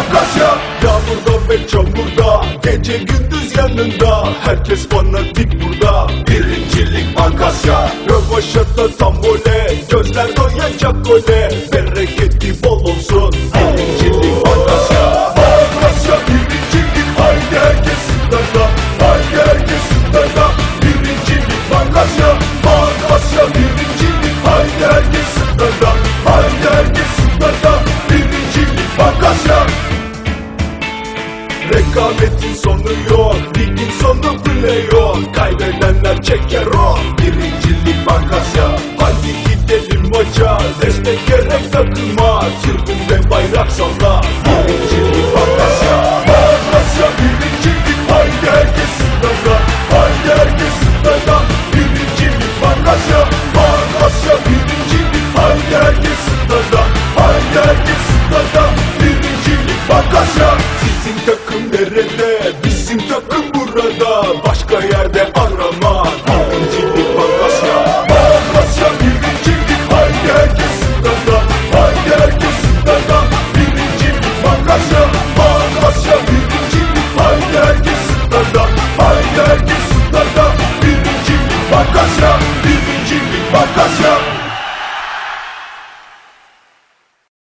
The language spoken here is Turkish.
Akasya Yağmurda ve çamurda Gece gündüz yanında Herkes fanatik burada. Birincilik Akasya Rövaşata tam vole Gözler doyacak gole Bereketi bol olsun Rekabetin sonu yok Ligin sonu bile yok? Kaybedenler çeker o Birincilik Akasya Hadi gidelim maça Destek gerek takılma. Tribünde bayrak salla Birincilik yok Sizin takım nerede? Bizim takım burada. Başka yerde arama. Birincilik Malasya Malasya birincilik Haydi herkes stada Haydi herkes stada Birincilik Malasya Malasya birincilik Haydi herkes stada Haydi herkes stada Birincilik Malasya Birincilik Malasya